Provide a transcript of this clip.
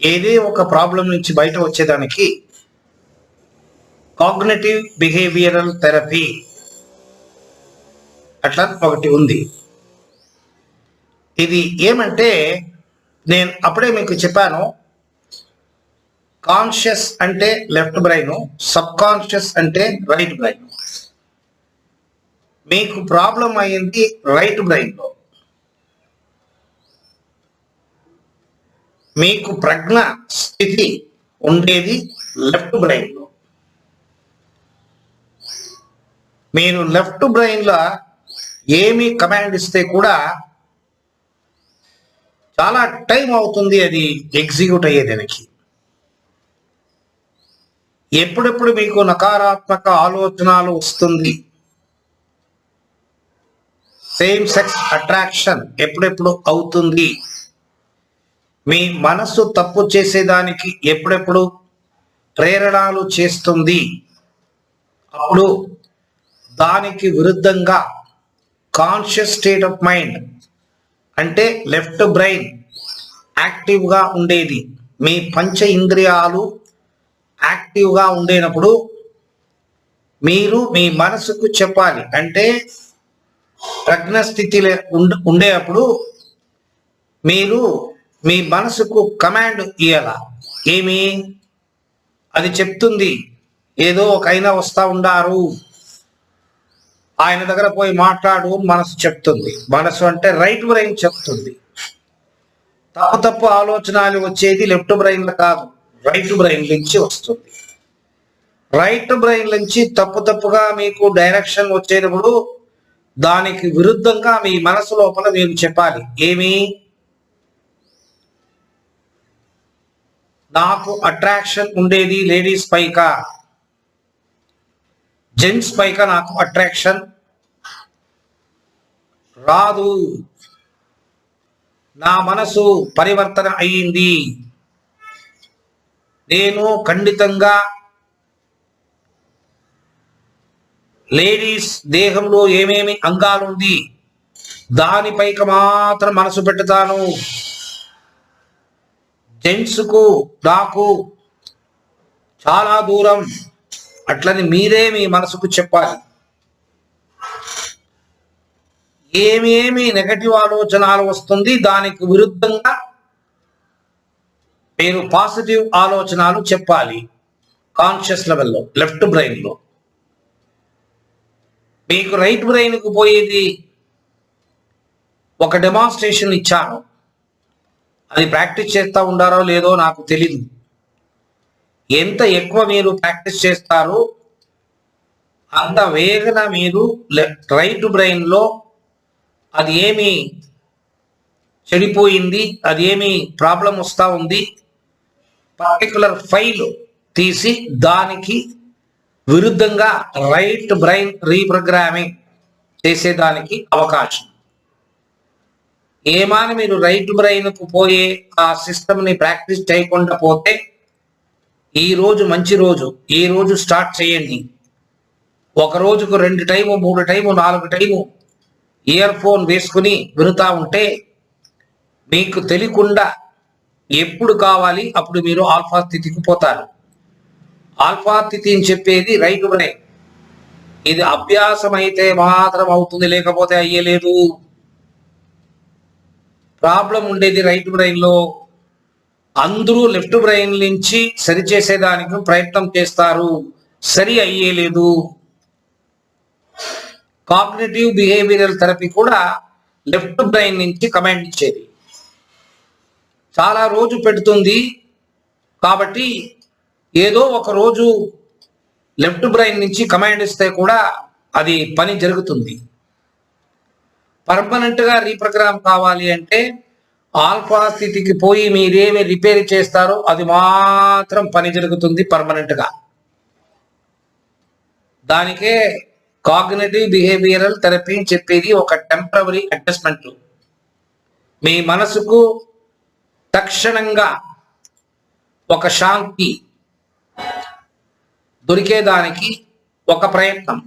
ఏదే ఒక ప్రాబ్లం నుంచి బయట వచ్చేదానికి కాగ్నేటివ్ బిహేవియరల్ థెరపీ అట్లా ఒకటి ఉంది. ఇది ఏమంటే నేను అప్పుడే మీకు చెప్పాను కాన్షియస్ అంటే లెఫ్ట్ బ్రెయిన్ సబ్ కాన్షియస్ అంటే రైట్ బ్రెయిన్ మీకు ప్రాబ్లం అయింది రైట్ బ్రెయిన్లో మీకు ప్రజ్ఞ స్థితి ఉండేది లెఫ్ట్ బ్రెయిన్లో మీరు లెఫ్ట్ బ్రెయిన్లో ఏమి కమాండ్ ఇస్తే కూడా చాలా టైం అవుతుంది అది ఎగ్జిక్యూట్ అయ్యేదానికి. ఎప్పుడెప్పుడు మీకు నకారాత్మక ఆలోచనలు వస్తుంది? సేమ్ సెక్స్ అట్రాక్షన్ ఎప్పుడెప్పుడు అవుతుంది? మీ మనస్సు తప్పు చేసేదానికి ఎప్పుడెప్పుడు ప్రేరణలు చేస్తుంది? అప్పుడు దానికి విరుద్ధంగా కాన్షియస్ స్టేట్ ఆఫ్ మైండ్ అంటే లెఫ్ట్ బ్రెయిన్ యాక్టివ్గా ఉండేది. మీ పంచ ఇంద్రియాలు యాక్టివ్గా ఉండేటప్పుడు మీరు మీ మనసుకు చెప్పాలి. అంటే ప్రజ్ఞ స్థితిలో ఉండేటప్పుడు మీరు మీ మనసుకు కమాండ్ ఇయ్యాల? ఏమి? అది చెప్తుంది. ఏదో ఒక అయినా వస్తా ఉండారు. ఆయన దగ్గర పోయి మాట్లాడు మనసు చెప్తుంది. మనసు అంటే రైట్ బ్రెయిన్ చెప్తుంది. తప్పు తప్పు ఆలోచనలు వచ్చేది లెఫ్ట్ బ్రెయిన్ కాదు రైట్ బ్రెయిన్ నుంచి వస్తుంది. రైట్ బ్రెయిన్ నుంచి తప్పు తప్పుగా మీకు డైరెక్షన్ వచ్చేటప్పుడు దానికి విరుద్ధంగా మీ మనసు లోపల మీరు చెప్పాలి. ఏమి? నాకు అట్రాక్షన్ ఉండేది లేడీస్ పైక. జెంట్స్ పైక నాకు అట్రాక్షన్ రాదు. నా మనసు పరివర్తన అయ్యింది. నేను ఖండితంగా లేడీస్ దేహంలో ఏమేమి అంగాలు ఉంది దానిపైకి మాత్రం మనసు పెడతాను జెంట్స్కు నాకు చాలా దూరం. అట్లని మీరే మీ మనసుకు చెప్పాలి. ఏమేమి నెగటివ్ ఆలోచనలు వస్తుంది దానికి విరుద్ధంగా మీరు పాజిటివ్ ఆలోచనలు చెప్పాలి. కాన్షియస్ లెవెల్లో లెఫ్ట్ బ్రెయిన్లో. మీకు రైట్ బ్రెయిన్కు పోయేది ఒక డెమాన్స్ట్రేషన్ ఇచ్చాను. అది ప్రాక్టీస్ చేస్తూ ఉండారో లేదో నాకు తెలీదు. ఎంత ఎక్కువ మీరు ప్రాక్టీస్ చేస్తారో అంత వేగన మీరు రైట్ బ్రెయిన్లో అది ఏమి చెడిపోయింది అది ఏమి ప్రాబ్లం వస్తూ ఉంది పర్టికులర్ ఫైల్ తీసి దానికి విరుద్ధంగా రైట్ బ్రెయిన్ రీప్రోగ్రామింగ్ చేసేదానికి అవకాశం. ఏమైనా మీరు రైట్ బ్రెయిన్కు పోయే ఆ సిస్టమ్ని ప్రాక్టీస్ చేయకుండా పోతే ఈ రోజు మంచి రోజు. ఈ రోజు స్టార్ట్ చేయండి. ఒక రోజుకు రెండు టైము మూడు టైము నాలుగు టైము ఇయర్ ఫోన్ వేసుకుని వినుతా ఉంటే మీకు తెలియకుండా ఎప్పుడు కావాలి అప్పుడు మీరు ఆల్ఫా స్థితికి పోతారు. ఆల్ఫా స్థితి అని చెప్పేది రైట్ బ్రెయిన్. ఇది అభ్యాసం అయితే మాత్రం అవుతుంది లేకపోతే అయ్యలేదు. ప్రాబ్లం ఉండేది రైట్ బ్రెయిన్లో అందరూ లెఫ్ట్ బ్రెయిన్ నుంచి సరి చేసేదానికి ప్రయత్నం చేస్తారు. సరి అయ్యేలేదు కాగ్నేటివ్ బిహేవియరల్ థెరపీ కూడా లెఫ్ట్ బ్రెయిన్ నుంచి కమాండ్ ఇచ్చేది. చాలా రోజు పెడుతుంది. కాబట్టి ఏదో ఒక రోజు లెఫ్ట్ బ్రెయిన్ నుంచి కమాండ్ ఇస్తే కూడా అది పని జరుగుతుంది. పర్మనెంట్గా రీప్రోగ్రామ్ కావాలి అంటే ఆల్ఫా స్థితికి పోయి మీరేమి రిపేర్ చేస్తారో అది మాత్రం పని జరుగుతుంది పర్మనెంట్గా దానికే కాగ్నేటివ్ బిహేవియరల్ థెరపీ అని చెప్పేది ఒక టెంపరవరీ అడ్జస్ట్మెంట్. మీ మనసుకు తక్షణంగా ఒక శాంతి దొరికేదానికి ఒక ప్రయత్నం.